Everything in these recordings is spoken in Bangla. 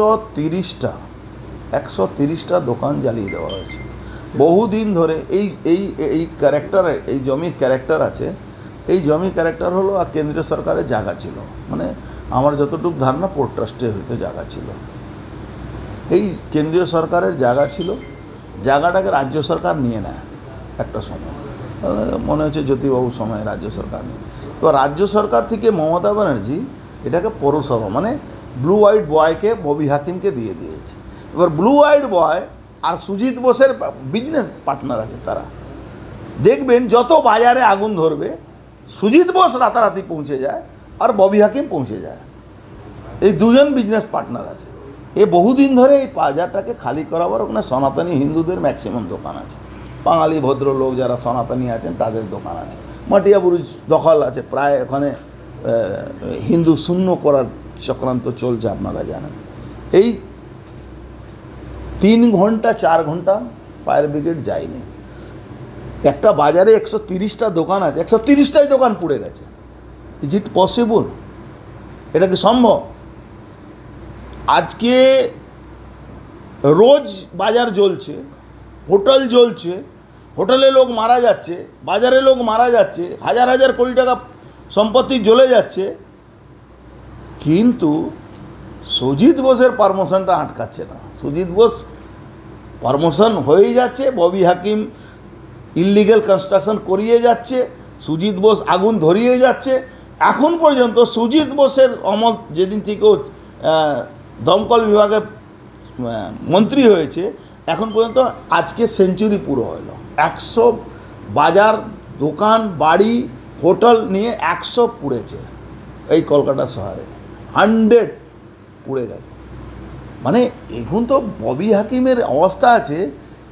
একশো তিরিশটা একশো তিরিশটা দোকান জ্বালিয়ে দেওয়া হয়েছে। বহুদিন ধরে এই এই এই ক্যারেক্টার এই জমির ক্যারেক্টার আছে। এই জমি ক্যারেক্টার হলো আর কেন্দ্রীয় সরকারের জায়গা ছিল। মানে আমার যতটুকু ধারণা পোর্ট ট্রাস্টে হয়তো জায়গা ছিল। এই কেন্দ্রীয় সরকারের জায়গা ছিল। জায়গাটাকে রাজ্য সরকার নিয়ে নেয় একটা সময়। মনে হচ্ছে জ্যোতিবাবু সময় রাজ্য সরকার নিয়ে এবার রাজ্য সরকার থেকে মমতা ব্যানার্জি এটাকে পৌরসভা মানে ব্লু হোয়াইট বয়কে ববি হাকিমকে দিয়ে দিয়েছে। এবার ব্লু হোয়াইট বয় আর সুজিত বোসের বিজনেস পার্টনার আছে তারা। দেখবেন যত বাজারে আগুন ধরবে সুজিত বোস রাতারাতি পৌঁছে যায় আর ববি হাকিম পৌঁছে যায়। এই দুজন বিজনেস পার্টনার আছে। এ বহুদিন ধরে এই বাজারটাকে খালি করাবার ওখানে সনাতনী হিন্দুদের ম্যাক্সিমাম দোকান আছে। বাঙালি ভদ্রলোক যারা সনাতনী আছেন, তাদের দোকান আছে। মাটিয়া বুরুজ দখল আছে, প্রায় ওখানে হিন্দু শূন্য করার চক্রান্ত চলছে আপনারা জানেন। এই তিন ঘণ্টা, চার ঘণ্টা ফায়ার ব্রিগেড যায়নি। একটা বাজারে একশো তিরিশটা দোকান আছে, একশো তিরিশটাই দোকান পুড়ে গেছে। ইজ ইট পসিবল এটা কি সম্ভব? আজকে রোজ বাজার জ্বলছে, হোটেল জ্বলছে, হোটেলে লোক মারা যাচ্ছে, বাজারে লোক মারা যাচ্ছে, হাজার হাজার কোটি টাকা সম্পত্তি জ্বলে যাচ্ছে কিন্তু সুজিত বোসের পারমোশনটা আটকাচ্ছে না। সুজিত বোস পারমোশন হয়েই যাচ্ছে, ববি হাকিম ইললিগাল কনস্ট্রাকশন করিয়ে যাচ্ছে, সুজিত বোস আগুন ধরিয়ে যাচ্ছে। এখন পর্যন্ত সুজিত বোসের অমল যেদিন থেকে দমকল বিভাগে মন্ত্রী হয়েছে, এখন পর্যন্ত আজকে সেঞ্চুরি পুরো হলো। একশো বাজার, দোকান, বাড়ি, হোটেল নিয়ে একশো পুড়েছে এই কলকাতা শহরে। হান্ড্রেড পুড়ে গেছে। মানে এখন তো ববি হাকিমের অবস্থা আছে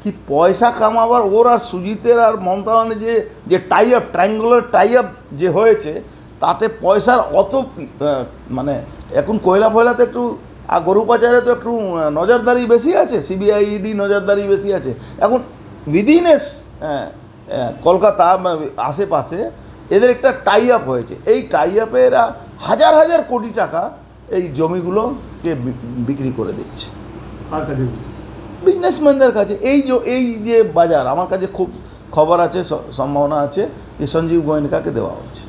কি পয়সা কামাবার, ওর আর সুজিতের আর মমতা যে যে tie up triangular tie up যে হয়েছে, তাতে পয়সার অত মানে এখন কয়লা ফয়লাতে একটু, আর গরু পাচারে তো একটু নজরদারি বেশি আছে সিবিআই ইডি নজরদারি বেশি আছে। এখন উইদিন এস কলকাতা আশেপাশে এদের একটা টাই আপ হয়েছে। এই টাই আপে এরা হাজার হাজার কোটি টাকা এই জমিগুলোকে বিক্রি করে দিচ্ছে। বিজনেসম্যানদের কাছে। এই যে এই যে বাজার আমার কাছে খুব খবর আছে সম্ভাবনা আছে যে সঞ্জীব গোয়েনকাকে দেওয়া হচ্ছে।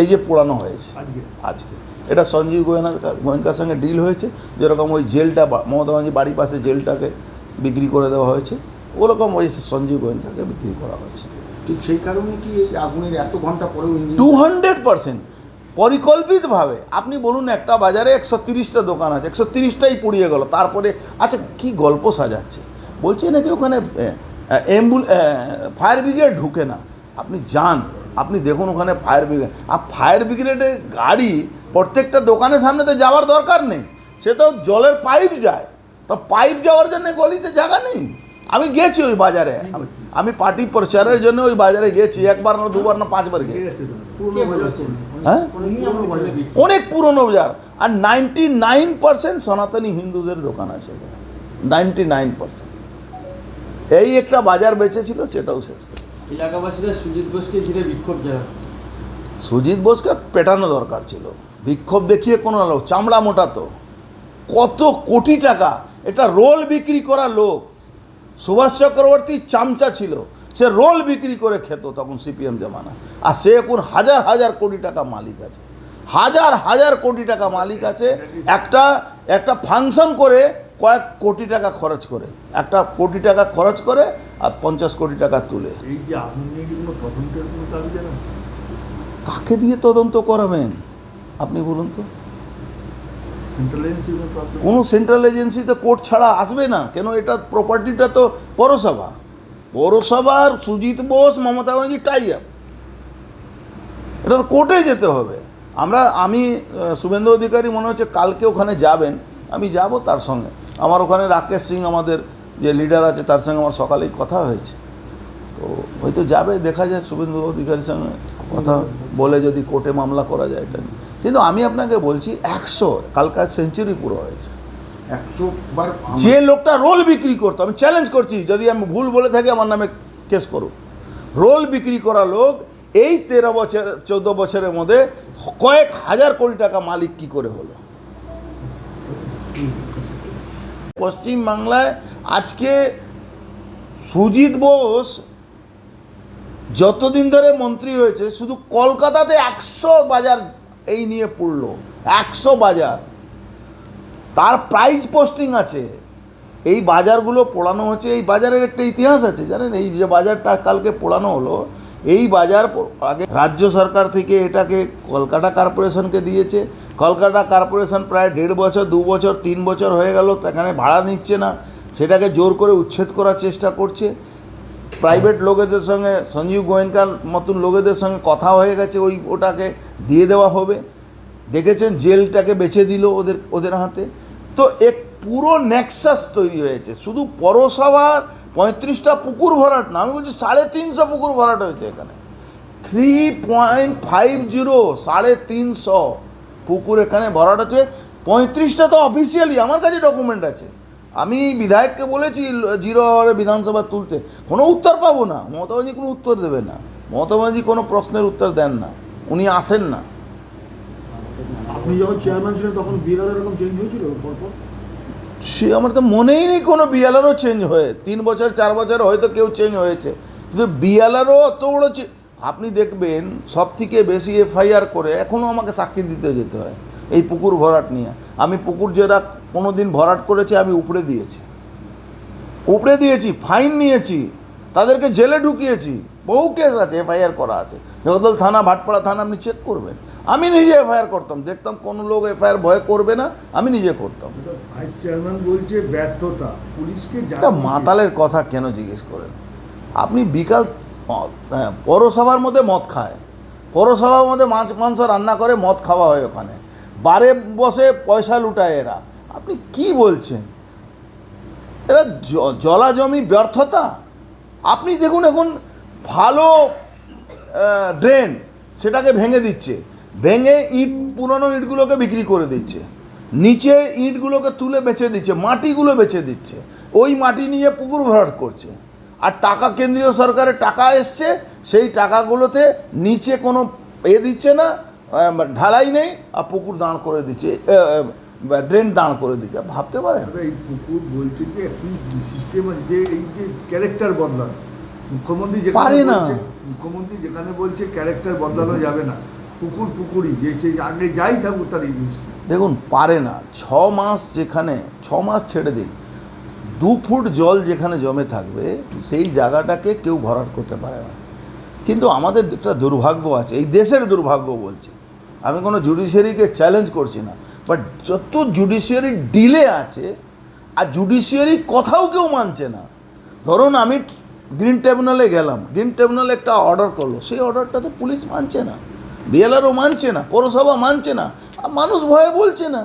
এই যে পোড়ানো হয়েছে। আজকে? আজকে। এটা সঞ্জীব গোয়েনা গোয়েনকার সঙ্গে ডিল হয়েছে। যেরকম ওই জেলটা মমতা ব্যানার্জি বাড়ির পাশে জেলটাকে বিক্রি করে দেওয়া হয়েছে ওরকম ওই সঞ্জীব গোয়েনকাকে বিক্রি করা হয়েছে। ঠিক সেই কারণে কি এই আগুনের এত ঘণ্টা পরেও টু হান্ড্রেড পার্সেন্ট পরিকল্পিতভাবে আপনি বলুন একটা বাজারে একশো তিরিশটা দোকান আছে, একশো তিরিশটাই পুড়িয়ে গেল, তারপরে আচ্ছা কি গল্প সাজাচ্ছে? বলছে নাকি ওখানে অ্যাম্বুল ফায়ার ব্রিগেড ঢুকে না। আপনি যান, আপনি দেখুন ওখানে ফায়ার ব্রিগেড আর ফায়ার ব্রিগেডের গাড়ি প্রত্যেকটা দোকানের সামনে তো যাওয়ার দরকার নেই। সে তো জলের পাইপ যায়। তো পাইপ যাওয়ার জন্য গলিতে জায়গা নেই। আমি গেছি ওই বাজারে। আমি পার্টি প্রচারের জন্য ওই বাজারে গেছি, একবার না দুবার না পাঁচবার গেছি। হ্যাঁ? অনেক পুরনো বাজার। আর নাইনটি নাইন পার্সেন্ট সনাতনী হিন্দুদের দোকান আছে এখানে। নাইনটি নাইন পার্সেন্ট এই একটা বাজার বেঁচেছিল সেটাও শেষ করে। এলাকাবাসীরা সুজিত বোসকে ঘিরে বিক্ষোভ জানাচ্ছে। সুজিত বোসকে পেটানো দরকার ছিল। বিক্ষোভ দেখিয়ে কোনো লোক চামড়া মোটা তো। কত কোটি টাকা। এটা রোল বিক্রি করা লোক। সুভাষ চক্রবর্তী চামচা ছিল। সে রোল বিক্রি করে খেত তখন সিপিএম জামানা। আর সে এখন হাজার হাজার কোটি টাকা মালিক আছে। হাজার হাজার কোটি টাকা মালিক আছে। একটা একটা ফাংশন করে কয়েক কোটি টাকা খরচ করে। একটা কোটি টাকা খরচ করে আর পঞ্চাশ কোটি টাকা তুলে। কাকে দিয়ে তদন্ত করাবেন? আপনি বলুন তো। সেন্ট্রাল এজেন্সি তো কোনো সেন্ট্রাল এজেন্সিতে কোর্ট ছাড়া আসবে না। কেন এটা প্রপার্টিটা তো পৌরসভা। পৌরসভার সুজিত বোস, মমতা ব্যানার্জি টাই আপ এটা তো কোর্টে যেতে হবে। আমরা, আমি শুভেন্দু অধিকারী মনে হচ্ছে কালকে ওখানে যাবেন। আমি যাব তার সঙ্গে। আমার ওখানে রাকেশ সিং আমাদের যে লিডার আছে, তার সঙ্গে আমার সকালেই কথা হয়েছে। তো হয়তো যাবে, দেখা যায় শুভেন্দু অধিকারীর সঙ্গে কথা বলে যদি কোর্টে মামলা করা যায় এটা নিয়ে। কিন্তু আমি আপনাকে বলছি, একশো কালকার সেঞ্চুরি পুরো হয়েছে। যে লোকটা রোল বিক্রি করতো, আমি চ্যালেঞ্জ করছি, যদি আমি ভুল বলে থাকি আমার নামে কেস করুক রোল বিক্রি করা লোক এই তেরো বছর, চৌদ্দ বছরের মধ্যে কয়েক হাজার কোটি টাকা মালিক কি করে হলো? পশ্চিমবাংলায় আজকে সুজিত বোস যতদিন ধরে মন্ত্রী হয়েছে, শুধু কলকাতাতে একশো বাজার এই নিয়ে পড়ল, একশো বাজার। তার প্রাইজ পোস্টিং আছে। এই বাজারগুলো পোড়ানো হচ্ছে, এই বাজারের একটা ইতিহাস আছে, জানেন? এই যে বাজারটা কালকে পোড়ানো হলো, এই বাজার আগে রাজ্য সরকার থেকে এটাকে কলকাতা কর্পোরেশনকে দিয়েছে। কলকাতা কর্পোরেশন প্রায় দেড় বছর, দু বছর, তিন বছর হয়ে গেল এখানে ভাড়া নিচ্ছে না। সেটাকে জোর করে উচ্ছেদ করার চেষ্টা করছে। প্রাইভেট লোকেদের সঙ্গে, সঞ্জীব গোয়েঙ্কার মতন লোকেদের সঙ্গে কথা হয়ে গেছে, ওই ওটাকে দিয়ে দেওয়া হবে। দেখেছেন জেলটাকে বেছে দিল ওদের ওদের হাতে? তো এক পুরো নেক্সাস তৈরি হয়েছে। শুধু পৌরসভার পঁয়ত্রিশটা পুকুর ভরাট না, আমি বলছি সাড়ে তিনশো পুকুর ভরাট হয়েছে এখানে। থ্রি পয়েন্ট ফাইভ জিরো সাড়ে তিনশো পুকুর এখানে ভরাট হচ্ছে। পঁয়ত্রিশটা তো অফিসিয়ালি আমার কাছে ডকুমেন্ট আছে। আমি বিধায়ককে বলেছি জিরো আওয়ারে বিধানসভা তুলতে। কোনো উত্তর পাবো না। মমতা কোনো উত্তর দেবে না। মমতা কোনো প্রশ্নের উত্তর দেন না। উনি আসেন না। যখন তখন চেঞ্জ হয়েছিল সে আমার তো মনেই নেই কোনো বিয়ালারও চেঞ্জ হয়ে। তিন বছর, চার বছর হয়তো কেউ চেঞ্জ হয়েছে। কিন্তু বিয়ালারও অত বড় আপনি দেখবেন সব থেকে বেশি এফআইআর করে এখনও আমাকে সাক্ষী দিতে যেতে হয় এই পুকুর ভরাট নিয়ে। আমি পুকুর যেটা কোনো দিন ভরাট করেছে, আমি উপড়ে দিয়েছি। উপড়ে দিয়েছি, ফাইন নিয়েছি, তাদেরকে জেলে ঢুকিয়েছি। বহু কেস আছে এফআইআর করা আছে। জগদল থানা ভাটপাড়া থানা আপনি চেক করবেন। আমি নিজে এফআইআর করতাম দেখতাম কোনো লোক এফআইআর ভয় করবে না আমি নিজে করতাম। ভাইস চেয়ারম্যান বলছে ব্যর্থতা পুলিশকে মাতালের কথা কেন জিজ্ঞেস করেন? আপনি বিকাল হ্যাঁ, পৌরসভার মধ্যে মদ খায়। পৌরসভার মধ্যে মাছ মাংস রান্না করে মদ খাওয়া হয় ওখানে। বারে বসে পয়সা লুটায় এরা। আপনি কি বলছেন? এরা জলা জমি ব্যর্থতা? আপনি দেখুন এখন ভালো ড্রেন সেটাকে ভেঙে দিচ্ছে। ভেঙে ইট, পুরনো ইটগুলোকে বিক্রি করে দিচ্ছে। নিচে ইটগুলোকে তুলে বেচে দিচ্ছে, মাটিগুলো বেচে দিচ্ছে। ওই মাটি নিয়ে পুকুর ভরাট করছে। আর টাকা কেন্দ্রীয় সরকারের টাকা এসছে, সেই টাকাগুলোতে নিচে কোনো এ দিচ্ছে না ঢালাই নেই, আর পুকুর দাঁড় করে দিচ্ছে ড্রেন দাঁড় করে দিচ্ছে। ভাবতে পারেন? এই পুকুর বলছে যে সিস্টেম যে এই যে ক্যারেক্টার বদলান। মুখ্যমন্ত্রী পারে না। মুখ্যমন্ত্রী যেখানে বলছে ক্যারেক্টার বদলানো যাবে না। পুকুর পুকুরই যে সেই আগে যাই থাকুক তার দেখুন পারে না। ছ মাস যেখানে ছ মাস ছেড়ে দিন। দু ফুট জল যেখানে জমে থাকবে সেই জায়গাটাকে কেউ ভরাট করতে পারে না। কিন্তু আমাদের একটা দুর্ভাগ্য আছে এই দেশের দুর্ভাগ্য বলছি। আমি কোনো জুডিশিয়ারিকে চ্যালেঞ্জ করছি না। বাট যত জুডিশিয়ারি ডিলে আছে আর জুডিশিয়ারি কথাও কেউ মানছে না। ধরুন আমি গ্রিন ট্রাইব্যুনালে গেলাম। গ্রিন ট্রাইব্যুনালে একটা অর্ডার করল। সেই অর্ডারটা তো পুলিশ মানছে না বিএলআরও মানছে না, পৌরসভা মানছে না, আর মানুষ ভয়ে বলছে না।